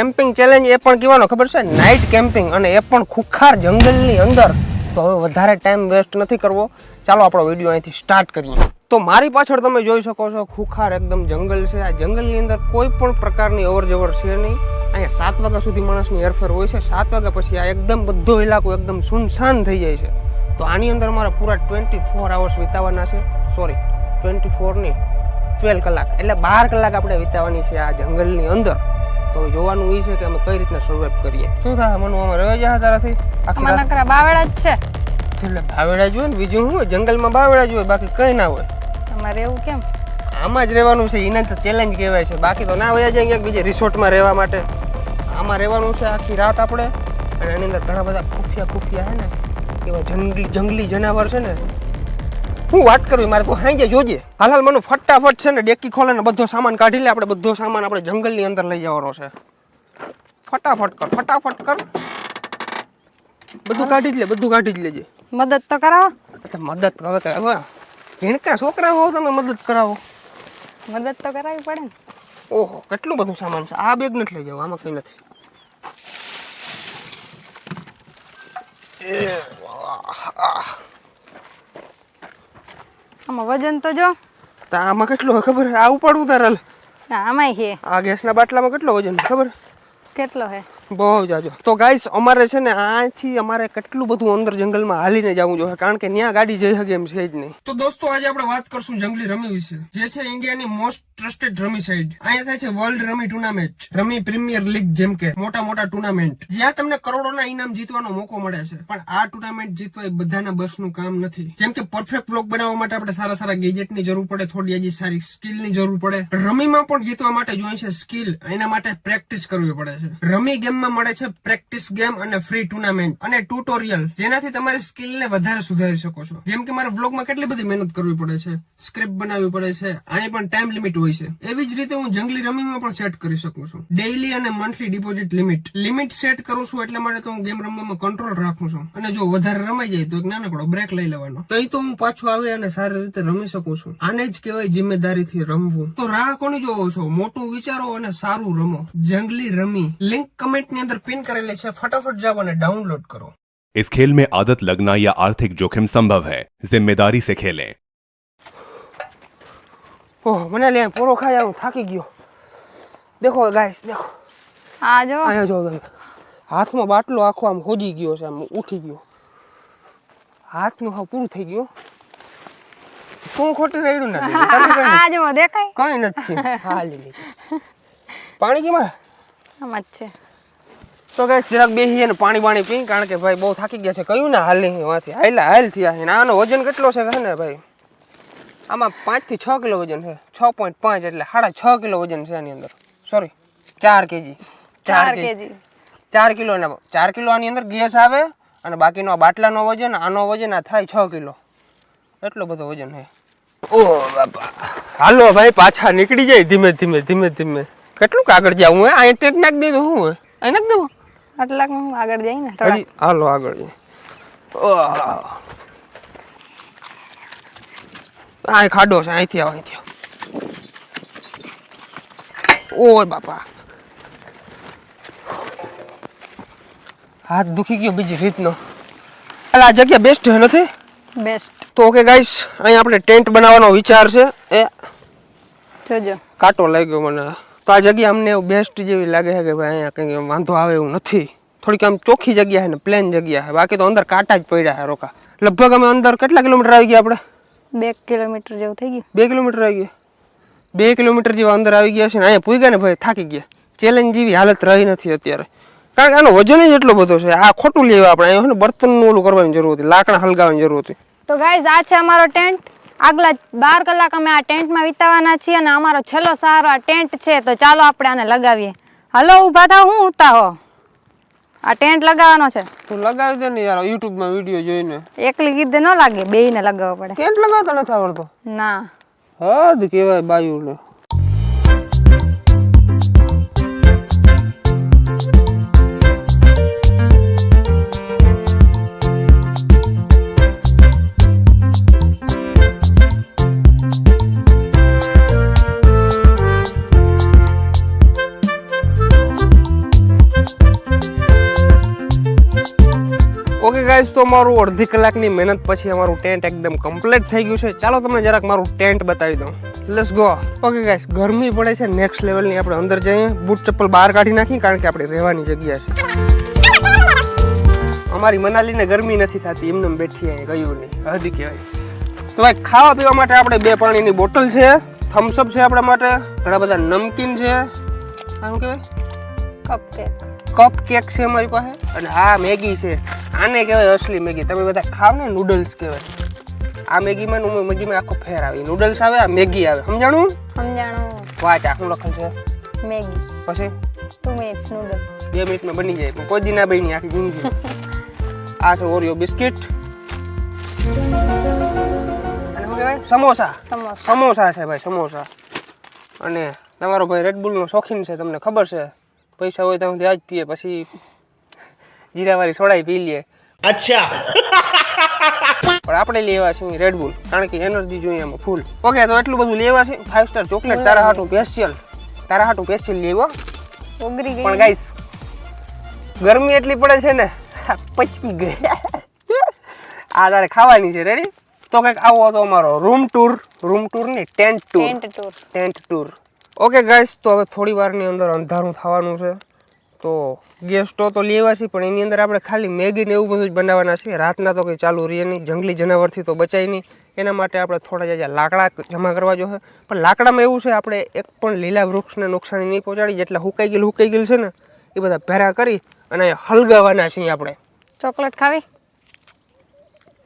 Camping challenge એ પણ કહેવાનો ખબર છે? નાઇટ કેમ્પિંગ અને એ પણ ખુખાર જંગલની અંદર. તો હવે વધારે ટાઈમ વેસ્ટ નથી કરવો. ચાલો આપણો વીડિયો અહીંથી સ્ટાર્ટ કરીએ. તો મારી પાછળ તમે જોઈ શકો છો, ખુખાર એકદમ જંગલ છે. આ જંગલની અંદર કોઈ પણ પ્રકારની અવરજવર છે નહીં. અહીંયા સાત વાગ્યા સુધી માણસની હેરફેર હોય છે. સાત વાગ્યા પછી આ એકદમ બધો ઇલાકો એકદમ સુનસાન થઈ જાય છે. તો આની અંદર મારા પૂરા ટ્વેન્ટી ફોર આવર્સ વિતાવવાના છે. સોરી ટ્વેન્ટી ફોરની ટ્વેલ્વ કલાક. એટલે બાર કલાક આપણે વિતાવવાની છે આ જંગલની અંદર. તો જોવાનું એ છે કે અમે કઈ રીતના સર્વાઈવ કરીએ. શું થાય? મનુ અમે રહ્યો જાય તારાથી. આખી રાત નકરા બાવડા જ છે. એટલે બાવેડા જ હોય ને બીજું શું જંગલમાં બાવળા જ હોય બાકી કઈ ના હોય. અમારે એવું કેમ? આમાં જ રહેવાનું છે એને તો ચેલેન્જ કહેવાય છે. બાકી તો ના હોય જાય બીજે રિસોર્ટમાં રહેવા માટે. આમાં રહેવાનું છે આખી રાત આપણે. અને એની અંદર ઘણા બધા ખુફિયા ખુફિયા છે ને એવા જંગલી જંગલી જનાવર છે ને હું વાત કરવી મારે તું હાંજે જોજે. હાલ હાલ મને ફટાફટ છે ને ડેકી ખોલે ને બધો સામાન કાઢી લે આપણે બધો સામાન આપણે જંગલની અંદર લઈ જવાનો છે. ફટાફટ કર ફટાફટ કર. બધું કાઢી જ લે બધું કાઢી જ લેજે. મદદ તો કરાવો. તો મદદ હવે કે હવે ઝીણકા છોકરા હો તમે મદદ કરાવો. મદદ તો કરાવી પડે ને. ઓહો કેટલું બધું સામાન છે? આ બેગ નથી લઈ જવું આમાં કંઈ નથી. એ, આહ. આમાં વજન તો જો તો આમાં કેટલું ખબર? આ હાલ. ના આમાંય છે આ ગેસના બાટલામાં કેટલો વજન ખબર કેટલો છે બહુ જાજો. તો ગાઈસ અમારે છે ને આથી અમારે કેટલું બધું અંદર જંગલમાં હાલીને જવું જોઈએ, કારણ કે ત્યાં ગાડી જઈ શકે એમ છે જ નહીં. તો દોસ્તો, આજે આપણે વાત કરશું જંગલી રમી વિશે. જે છે ઇન્ડિયાની મોસ્ટ ટ્રસ્ટેડ રમી સાઈડ અહીંયા થાય છે world rummy tournament rummy premier league જેમ કે મોટા મોટા ટુર્નામેન્ટ જ્યાં તમને કરોડોના ઇનામ જીતવાનો મોકો મળે છે. પણ આ ટુર્નામેન્ટ જીતવા એ બધાના બસનું કામ નથી. જેમ કે પરફેક્ટ બ્લોક બનાવવા માટે આપણે સારા સારા ગેજેટની જરૂર પડે, થોડી હજી સારી સ્કિલની જરૂર પડે. રમીમાં પણ જીતવા માટે જોઈએ છે સ્કિલ એના માટે પ્રેક્ટિસ કરવી પડે છે. રમી ગેમમાં મળે છે પ્રેક્ટિસ ગેમ અને ફ્રી ટુર્નામેન્ટ અને ટ્યુટોરિયલ, જેનાથી તમારી સ્કિલને વધારે સુધારી શકો છો. જેમ કે મારે વ્લોગમાં કેટલી બધી મહેનત કરવી પડે છે, સ્ક્રિપ્ટ બનાવવી પડે છે, આની પણ ટાઈમ લિમિટ હોય છે. એવી જ રીતે હું જંગલી રમીમાં પણ સેટ કરી શકું છું. ડેઈલી અને monthly deposit limit. Limit set કરું છું એટલા માટે તો હું ગેમ રમવામાં કંટ્રોલ રાખું છું. અને જો વધારે રમાઈ જાય તો એક નાનકડો બ્રેક લઈ લેવાનો. તો તો હું પાછો આવે અને સારી રીતે રમી શકું છું. આને જ કહેવાય જિમ્મેદારીથી રમવું. તો રાહ કોની જોવો છો? મોટું વિચારો અને સારું રમો. જંગલી રમી. લિંક કમેન્ટ ની અંદર પિન કરેલી છે ફટાફટ જાઓ અને ડાઉનલોડ કરો इस खेल में आदत लगना या आर्थिक जोखिम संभव है जिम्मेदारी से खेलें ઓહ મને લે પૂરો ખાઈ હું થાકી ગયો દેખો ગાઈસ દેખો આ જો અહીંયા જો તમે હાથમાં બાટલો આખો આમ હોજી ગયો છે આમ ઉઠી ગયો હાથનું હાવ પૂરું થઈ ગયું તું ખોટી રેડું ના દીધું. તને કઈ આ જો દેખાય કઈ નથી હા લીધી પાણી કેમાં આમાં જ છે તો ગાઈસ જરાક બેસી અને પાણી પાણી પી કારણ કે ભાઈ બહુ થાકી ગયા છે. કયું ને હાલ નહીં એમાંથી હાલ હાલ થયા છે ને આનો વજન કેટલો છે ને ભાઈ? આમાં પાંચથી છ કિલો વજન છે. છ પોઈન્ટ પાંચ એટલે સાડા છ કિલો વજન છે આની અંદર. સોરી ચાર કેજી. ચાર કેજી. ચાર કિલો એના ચાર કિલો આની અંદર ગેસ આવે અને બાકીનો આ બાટલાનો વજન આનો વજન આ થાય છ કિલો. એટલો બધો વજન છે. ઓ બાપા. હાલો ભાઈ પાછા નીકળી જાય ધીમે ધીમે ધીમે ધીમે. કેટલું કાગળ જાવું હે અહીં ટેક નાખી દીધું હું હે? અહીં નાખી દેવું? આટલાકમાં હું આગળ જઈ ને થોડા હાલો આગળ ઓહ. આ ખાડો છે અહીંથી આવો અહીંથી ઓય બાપા. હાથ દુખી ગયો બીજી રીતનો. એટલે આ જગ્યા બેસ્ટ છે નથી? બેસ્ટ તો ઓકે ગાઈસ અહીં આપણે ટેન્ટ બનાવવાનો વિચાર છે. એ જોજો. કાંટો લાગ્યો મને. તો આ જગ્યા અમને એવું બેસ્ટ જેવી લાગે છે કે ભાઈ અહીંયા કંઈ વાંધો આવે એવું નથી. થોડીક આમ ચોખ્ખી જગ્યા છે ને પ્લેન જગ્યા છે. બાકી તો અંદર કાંટા જ પડ્યા છે રોકા. લગભગ અમે અંદર કેટલા કિલોમીટર આવી ગયા આપણે? બે કિલોમીટર જેવું થઈ ગયું. બે કિલોમીટર આવી ગયા? બે કિલોમીટર જેવા અંદર આવી ગયા છે ને અહીંયા પૂગ્યા ને ભાઈ થાકી ગયા. ચેલેન્જ જેવી હાલત રહી નથી અત્યારે. કારણ કે આનો વજન જ એટલો બધો છે. આ ખોટું લેવા આપણે. અહીંયા બર્તનનું ઓલું કરવાની જરૂર હતી લાકડા હલગાવવાની જરૂર હતી. તો ગાઈઝ આ છે અમારો ટેન્ટ આગલા બાર કલાક અમે આ ટેન્ટમાં વિતાવાના છીએ અને અમારો છેલ્લો સહારો આ ટેન્ટ છે તો ચાલો આપણે આને લગાવીએ. હલો ઊભા થાવ હું ઉતા હો? આ ટેન્ટ લગાવવાનો છે. તું લગાવી દે ને યાર યુટ્યુબમાં વીડિયો જોઈને. એકલી કીધે ન લાગે બેયને લગાવવો પડે. ટેન્ટ લગાવતો નથી આવડતો? ના. હદ કહેવાય બાયુને. ગાઈસ તો મારું અડધી કલાકની મહેનત પછી અમારું ટેન્ટ એકદમ કમ્પ્લીટ થઈ ગયું છે. ચાલો તમને જરાક મારું ટેન્ટ બતાવી દઉં. લેટ્સ ગો ઓકે ગાઈસ ગરમી પડે છે. નેક્સ્ટ લેવલની આપણે અંદર જઈએ. બૂટ ચપ્પલ બહાર કાઢી નાખી કારણ કે આપણે રહેવાની જગ્યા છે. અમારી મનાલીને ગરમી નથી થતી. એમને બેઠી અહીં, ગયું નહીં. હજી કહેવાય. તો ભાઈ, ખાવા પીવા માટે આપણે બે પાણીની બોટલ છે. થમ્સઅપ છે આપણા માટે. ઘણા બધા નમકીન છે. આમ કહેવાય. કપકેક કપ કેક છે અમારી પાસે. અને આ મેગી છે. આને કહેવાય અસલી મેગી. તમે બધા ખાવ ને નૂડલ્સ કહેવાય. આ મેગીમાં ને મેગીમાં આખો ફેર આવે. નૂડલ્સ આવે આ મેગી આવે. સમજાણું? સમજાણું. વાચ આખું લખેલ છે? મેગી. પછી? ટુ મિનિટ્સ નૂડલ્સ બે મિનિટમાં બની જાય. પણ કોઈ દી ના બની આખી જિંદગી. આ છે ઓરિયો બિસ્કિટ. અને કહેવાય? સમોસા. સમોસા. સમોસા છે ભાઈ સમોસા. અને તમારો ભાઈ રેડબુલનો શોખીન છે તમને ખબર છે? પૈસા હોય તો હું આજ પીએ પછી જીરાવાળી સોડાઈ પી લઈએ અચ્છા. પણ આપણે લેવા છે રેડબુલ કારણ કે એનર્જી જોઈએ એમાં ફૂલ ઓકે તો એટલું બધું લેવા છે. ફાઈવ સ્ટાર ચોકલેટ તારા હાટું પેશિયલ તારા હાટું પેશિયલ લેવો. ઓગરી પણ ગાઈશ ગરમી એટલી પડે છે ને પચકી ગઈ. આ તારે ખાવાની છે રેડી તો કંઈક આવો હતો અમારો room tour room ટુરની tent tour tent tour tent tour okay guys તો હવે થોડી વારની અંદર અંધારું થવાનું છે. તો ગેસ સ્ટોવ તો લેવા છે પણ એની અંદર આપણે ખાલી મેગી ને એવું બધું જ બનાવવાના છે. રાતના તો કંઈ ચાલુ રહીએ નહીં. જંગલી જનાવરથી તો બચાય નહીં. એના માટે આપણે થોડા જ્યાં લાકડા જમા કરવા જોઈએ પણ લાકડામાં એવું છે આપણે એક પણ લીલા વૃક્ષને નુકસાની નહીં પહોંચાડી. જેટલા હુકાઈ ગયેલ હુકાઈ ગયેલ છે ને એ બધા ભેરા કરી અને હલગાવાના છીએ આપણે. ચોકલેટ ખાવી?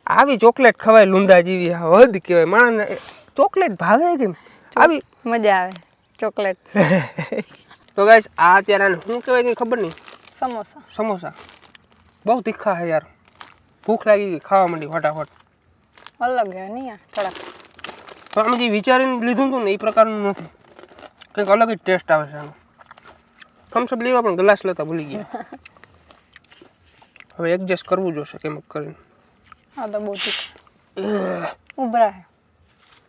આવી ચોકલેટ ખવાય લુંદા જેવી આ હદ કહેવાય. માણસને ચોકલેટ ભાવે કેમ આવી મજા આવે. ચોકલેટ. તો ગાઈસ આ અત્યારે આને શું કહેવાય કંઈ ખબર નહીં? સમોસા. સમોસા. બહુ તીખા છે યાર. ભૂખ લાગી ગઈ ખાવા માંડી ફટાફટ. અલગ હે નહીં આ થોડાક પણ અમે જે વિચારીને લીધું હતું ને એ પ્રકારનું નથી. કંઈક અલગ જ ટેસ્ટ આવે છે આનો થમ્સઅપ લેવા પણ ગ્લાસ લેતા ભૂલી ગયા. હવે એડજસ્ટ કરવું જોશે કેમ કરીને. આ તો બહુ તીખા. ઉભરા હે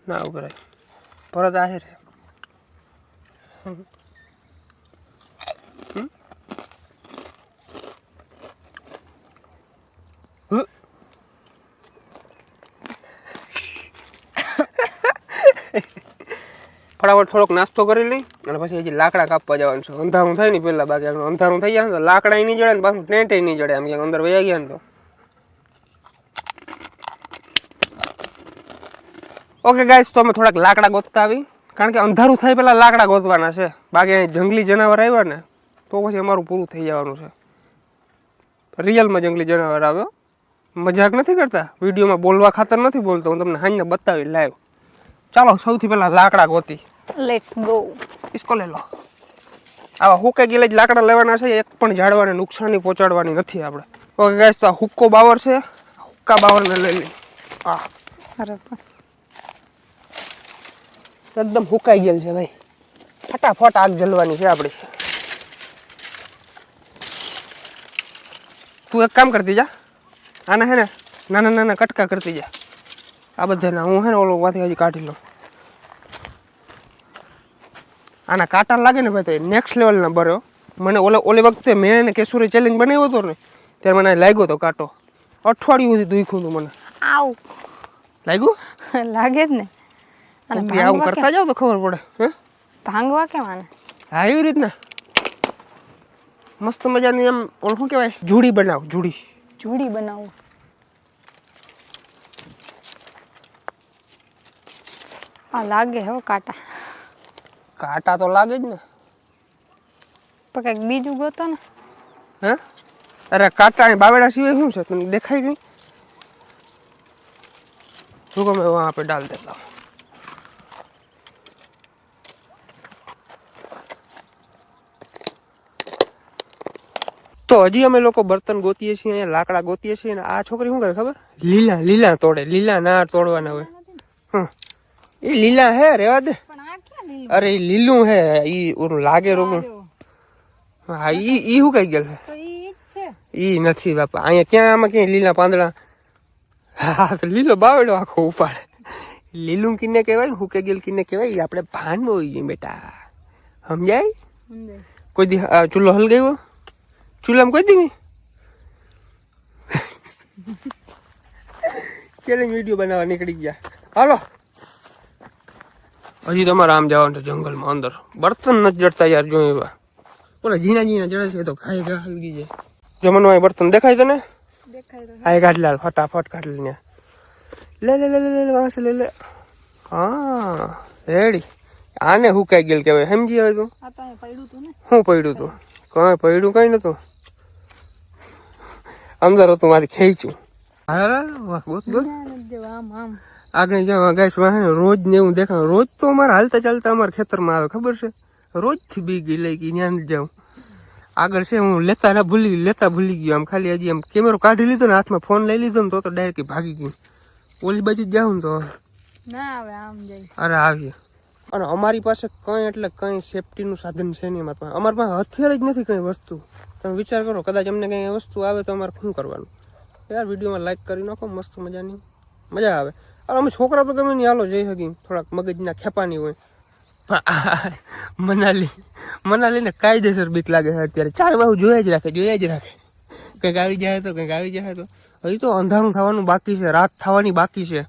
ના ઉભરાય. ભરત આહિર છે. હમ? હમ? ફટાફટ થોડોક નાસ્તો કરી લઈ અને પછી હજી લાકડા કાપવા જવાનું છે. અંધારું થાય ને પહેલાં બાકી અંધારું થઈ જાય ને તો લાકડા નહીં જડે ને પાછું ટેન્ટ નહીં જડે. આમ ક્યાંક અંદર વયા ગયા ને તો. ઓકે ગાઈસ તો અમે થોડાક લાકડા ગોતતા આવી. કારણ કે અંધારું થાય પહેલાં લાકડા ગોતવાના છે. બાકી અહીં જંગલી જનાવર આવ્યા ને તો પછી અમારું પૂરું થઈ જવાનું છે. રિયલમાં જંગલી જનાવર આવ્યો. મજાક નથી કરતા? વિડીયોમાં બોલવા ખાતર નથી બોલતો. હું તમને હાંજને બતાવી લાઈવ. ચાલો સૌથી પહેલાં લાકડા ગોતી. લેટ્સ ગો ઇસકો લે લો. આવા હુકે ગયેલા જ લાકડા લેવાના છે એક પણ ઝાડવાને નુકસાની પહોંચાડવાની નથી આપણે. ઓકે ગાઈસ તો આ હુક્કો બાવર છે. હુક્કા બાવરને લઈ લઈ આ. અરે એકદમ હુકાઈ ગયેલ છે ભાઈ. ફટાફટ આગ જલવાની છે આપણી તું એક કામ કરતી જા. આના હે ને નાના નાના કટકા કરતી જા. આ બધાના હું હે ને ઓલો વાથી હજી કાઢી લઉં. આના કાંટા લાગે ને ભાઈ તો નેક્સ્ટ લેવલના બરો. મને ઓલે ઓલી વખતે મેં એને કેસુરી ચેલેન્જ બનાવ્યો હતો ને ત્યારે મને લાગ્યો હતો કાંટો. અઠવાડિયું સુધી દુખ્યું હતું મને. આવ. લાગ્યું? લાગે જ ને. અને આવું ભાંગવા કરતા જાવ તો ખબર પડે હે કેમ? ભાંગવા કેમ આને હા એવી રીતના મસ્ત મજાની એમ ઓલું શું કહેવાય જુડી બનાવ જુડી જુડી બનાવું આ લાગે હો કાંટા કાંટા તો લાગે જ ને પણ કંઈક બીજું ગોતો ને હે અરે કાંટા અહીં બાવેડા સિવાય શું છે તને દેખાય ગઈ શું ગમે વહાં પે ડાલ દેતા તો હજી અમે લોકો બર્તન ગોતીએ છીએ અહીંયા લાકડા ગોતીએ છીએ અને આ છોકરી શું કરે ખબર? લીલા લીલા તોડે લીલા ના તોડવાના હોય. હં. એ લીલા હે રેવા દે. અરે લીલું હે ઈ ઓલું લાગે રોગું હા ઈ ઈ શું કઈ ગયેલ છે. ઈ નથી બાપા અહીંયા ક્યાં આમાં ક્યાંય લીલા પાંદડા? હા તો લીલો બાવડો આખો ઉપાડે. લીલું કિને કહેવાય ને હુકે ગયેલ કિને કહેવાય એ આપણે ભાન હોય બેટા. સમજાય? કોઈ દી ચૂલો હલ ગયો ચૂલામાં કોઈ દી નહીં ચેલેન્જ વીડિયો બનાવવા નીકળી ગયા હાલો હજી તમારે આમ જવાનું છે જંગલમાં અંદર. બર્તન નથી જડતા યાર જો એવા. ઓલા ઝીણા ઝીણા જડે છે તો ખાઈ ગા હલગી જાય. જમવાનું અહીં બર્તન દેખાય તને? આ કાઢ લાલ ફટાફટ કાઢ લે. લે લે લે લે લે વાંસ લે લે. હા રેડી. આને હુકાઈ ગયેલ કહેવાય સમજી આવે તું? આ તો પડ્યું તું ને. શું પડ્યું તું? કઈ પડ્યું કઈ નતું? અંદર હતું મારી ખેંચ્યું. હા આગળ જવા ગાઈશ રોજ ને એવું દેખાય. રોજ તો અમારે હાલતા ચાલતા અમારા ખેતરમાં આવે ખબર છે? રોજથી બી ગઈ લઈ ગઈ ત્યાં જાઉં આગળ છે હું લેતા ના ભૂલી લેતા ભૂલી ગયો. આમ ખાલી હજી આમ કેમેરો કાઢી લીધો ને હાથમાં ફોન લઈ લીધો ને તો તો ડાયરેક્ટ ભાગી ગઈ. ઓલી બાજુ જ જાઉં ને તો? ના આવે આમ જઈ અરે આવીએ અને અમારી પાસે કંઈ એટલે કંઈ સેફટીનું સાધન છે નહીં અમારી પાસે. અમારી પાસે હથિયાર જ નથી કંઈ વસ્તુ. તમે વિચાર કરો, કદાચ અમને કંઈ વસ્તુ આવે તો અમારે શું કરવાનું. યાર, વિડીયોમાં લાઈક કરી નાખો, મસ્ત મજાની. મજા આવે. અને અમે છોકરા તો ગમે નહીં. હાલો જઈ શકી થોડાક મગજના ખેપાની હોય. પણ મનાલી, મનાલીને કાયદેસર બીક લાગે છે અત્યારે. ચાર બાજુ જોયા જ રાખે, જોયા જ રાખે. કંઈક આવી જાય તો, કંઈક આવી જાય તો. હજી તો અંધારું થવાનું બાકી છે, રાત થવાની બાકી છે.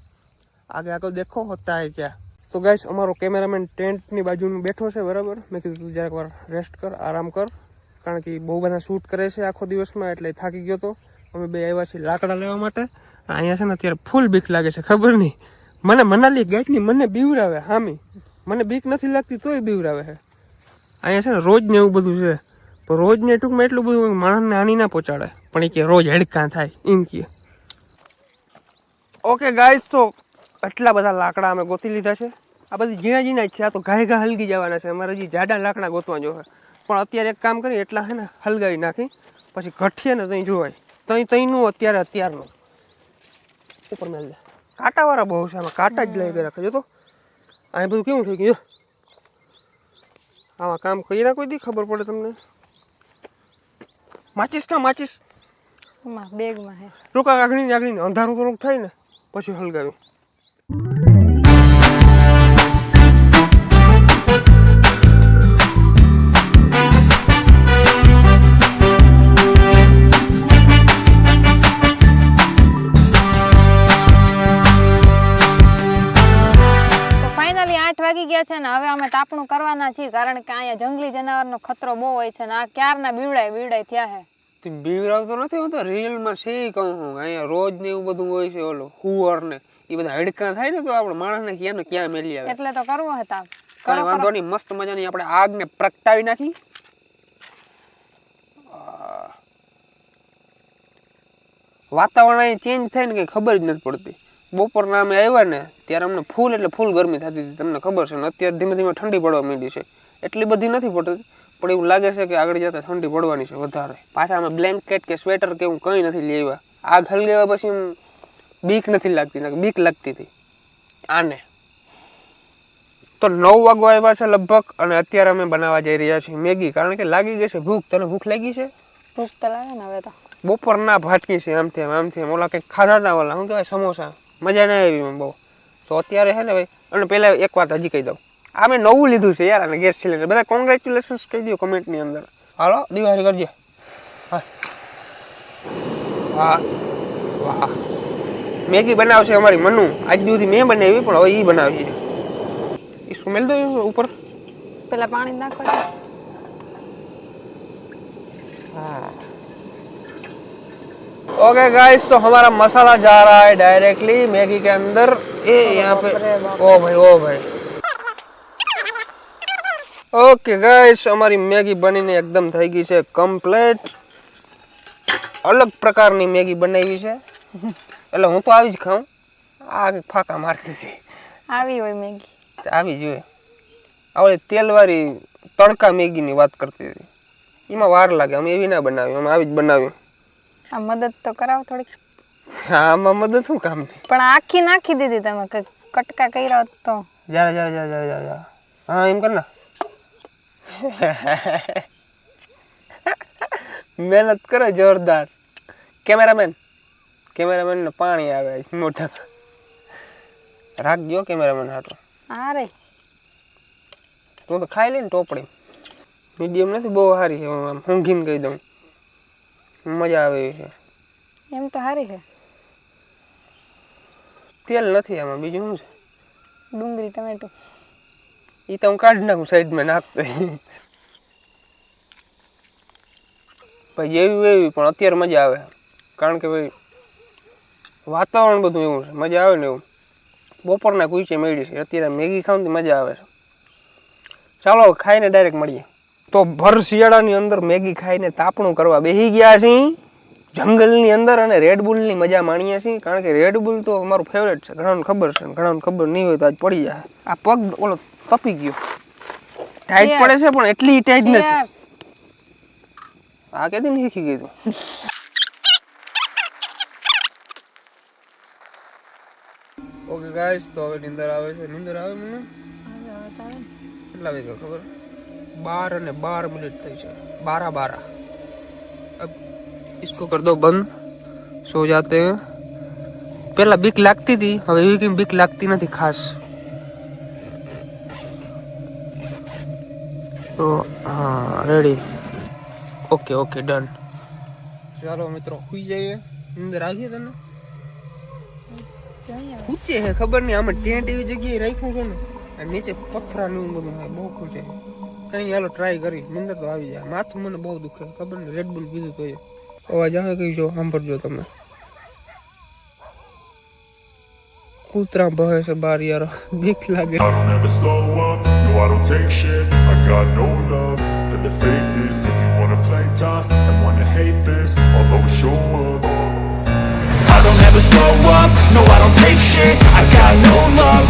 આગે આગળ દેખો, હોતા હે ક્યાં. તો ગાઈશ અમારો કેમેરામેન ટેન્ટની બાજુમાં બેઠો છે, બરાબર? મેં કીધું તું જરાક વાર રેસ્ટ કર, આરામ કર. કારણ કે બહુ બધા શૂટ કરે છે આખો દિવસમાં, એટલે થાકી ગયો તો. અમે બે આવ્યા છીએ લાકડા લેવા માટે. અહીંયા છે ને અત્યારે ફૂલ બીક લાગે છે, ખબર નહીં. મને મનાલી ગાઈટની મને બીવરાવે હામી. મને બીક નથી લાગતી, તોય બીવરાવે છે. અહીંયા છે ને રોજ ને એવું બધું છે. પણ રોજ ને ટૂંકમાં એટલું બધું માણસને હાની ના પહોંચાડે. પણ એ કે રોજ હેડકાં થાય, એમ કે. ઓકે ગાઈસ તો આટલા બધા લાકડા અમે ગોતી લીધા છે. આ બધી ઝીણા ઝીણા જ છે, આ તો ઘાય ઘા હલગી જવાના છે. અમારે હજી જાડા લાકડા ગોતવા જોવે પણ અત્યારે એક કામ કરી એટલા હે ને હલગાવી નાખી પછી ઘટીએ ને ત્યાં જોવાય. તઈ તઈનું અત્યારે અત્યારનું. ઉપર દે. કાંટાવાળા બહુ છે આમાં કાંટા જ લઈ ગયા રાખે. જો તો અહીં બધું કેવું થઈ ગયું આમાં કામ કર્યા કોઈ દી ખબર પડે તમને? માચીસ કા માચીસ? બેગમાં હે. રોકા આગળ આગળ અંધારું થોડુંક થાય ને પછી હલગાવી ગયા છે ને હવે અમે તાપણું કરવાના છીએ કારણ કે અહીંયા જંગલી જનાવરનો ખતરો બહુ હોય છે ને આ ક્યારના બીવડાય બીવડાય થયા હે? તું નથી હોતો રીલમાં છે કહું હું અહીંયા રોજ ને એવું બધું હોય છે ઓલું હુવર ને એ બધા હડકા થાય ને તો આપણે માણસને ક્યાં ને ક્યાં મેલી આવે. એટલે તો કરવો હે તાપ. વાંધો નહીં મસ્ત મજાની આપણે આગને પ્રગટાવી નાખી. વાતાવરણ ચેન્જ થાય ને કઈ ખબર જ નથી પડતી. બપોરના અમે આવ્યા ને ત્યારે અમને ફૂલ એટલે ફૂલ ગરમી થતી હતી તમને ખબર છે ને અત્યારે ધીમે ધીમે ઠંડી પડવા માંડી છે. એટલી બધી નથી પડતી પણ એવું લાગે છે કે આગળ જતા ઠંડી પડવાની છે વધારે. પાછા અમે બ્લેન્કેટ કે સ્વેટર કે એવું કંઈ નથી લઈ આવ્યા. ઘર લેવા પછી એમ બીક નથી લાગતી ને બીક લાગતી હતી. આને. તો નવ વાગો આવ્યા છે લગભગ અને અત્યારે અમે બનાવવા જઈ રહ્યા છીએ મેગી. કારણ કે લાગી ગઈ છે ભૂખ. તને ભૂખ લાગી છે? ભૂખ તો લાગે ને હવે તો. બપોરના ભાટકી છે આમથી આમ આમથી આમ ઓલા કંઈક ખાધા હતા ઓલા શું કહેવાય સમોસા? મજા ના આવી મને બહુ. તો અત્યારે છે ને ભાઈ અને પહેલાં એક વાત હજી કહી દઉં. આ મેં નવું લીધું છે યાર અને ગેસ સિલિન્ડર. બધા કોંગ્રેચ્યુલેશન્સ કહી દો કમેન્ટની અંદર. હાલો દિવાળી કરજે. હા. વાહ વાહ. મેગી બનાવશે અમારી મનુ. આજ સુધી મેં બનાવી પણ હવે એ બનાવી એ સુમેલ દો ઉપર. પેલા પાણી નાખો. હા. ओके गाइस तो हमारा मसाला जा रहा है डायरेक्टली मैगी के अंदर ये यहाँ पे बाप रे बाप। ओ भाई ओ भाई ઓકે ગાઈસ અમારી મેગી બનીને એકદમ થઈ ગઈ છે કમ્પ્લીટ અલગ પ્રકારની મેગી બનાવી છે એટલે હું તો આવી જ ખાઉં આ કંઈક ફાંકા મારતી હતી આવી હોય મેગી તે આવી જોઈએ આવડે તેલવાળી તડકા મેગીની વાત કરતી હતી એમાં વાર લાગે અમે એવી ના બનાવી અમે આવી જ બનાવ્યું આ મદદ તો કરાવો થોડીક. આમાં મદદ શું કામની? પણ આખી નાખી દીધી તમે કંઈક કટકા કર્યા હોત તો. જરા જરા જરા જરા જરા જરા હા એમ કર ને. મહેનત કરે જોરદાર. કેમેરામેન. કેમેરામેન ને પાણી આવે છે મોઢા રાખજો કેમેરામેન હાટો. હા રે. તું તો ખાઈ લે ને ટોપડી. મીડિયમ નથી બહુ સારી છે આમ ઊંઘીને કહી દઉં. મજા આવે છે. એમ તો સારી છે. તેલ નથી આમાં બીજું શું છે? ડુંગળી ટમેટું. એ તો હું કાઢી નાખું સાઈડમાં નાખતો ભાઈ એવી એવી પણ અત્યારે મજા આવે. કારણ કે ભાઈ વાતાવરણ બધું એવું છે મજા આવે ને એવું. બપોરના કુઈચે મળી છે અત્યારે મેગી ખાવ મજા આવે છે. ચાલો ખાઈને ડાયરેક્ટ મળીએ. તો ભર શિયાળાની અંદર મેગી ખાઈને તાપણું કરવા બેસી ગયા છીએ. જંગલની અંદર અને રેડબુલની મજા માણીએ છીએ. કારણ કે રેડબુલ તો અમારું ફેવરેટ છે. ઘણાને ખબર છે ને ઘણાને ખબર નહીં હોય તો આજ પડી જાય. આ પગ ઓલો તપી ગયો. ટાઈટ પડે છે પણ એટલી ટાઈટ નથી. આ કેદી નહીં શીખી ગઈ તું. ઓકે ગાઈસ તો હવે નિંદર આવે છે. નિંદર આવે મને? કેટલા વાગ્યા ખબર? બાર અને બાર મિનિટ થઈ છે બારા બારા अब इसको कर दो बंद सो जाते हैं પેલા બીક લાગતી હતી હવે એવી કઈ બીક લાગતી નથી ખાસ તો હા રેડી ઓકે ઓકે ડન ચાલો મિત્રો સુઈ જઈએ અંદર આવીએ તને ખૂચે છે ખબર નહીં આમાં ટેન્ટ એવી જગ્યાએ રાખ્યું છે ને અને નીચે પથરા ને એવું બધું છે બહુ ખૂચે કઈ હાલો ટ્રાય કરી નિંદર તો આવી જાય માથું મને બહુ દુખે ખબર નહીં રેડબુલ પીધું તો એ. અવાજ આવે કઈ જો સાંભળજો તમે કૂતરા ભવે છે બાર યાર બીક લાગે I don't ever slow up, no I don't take shit I got no love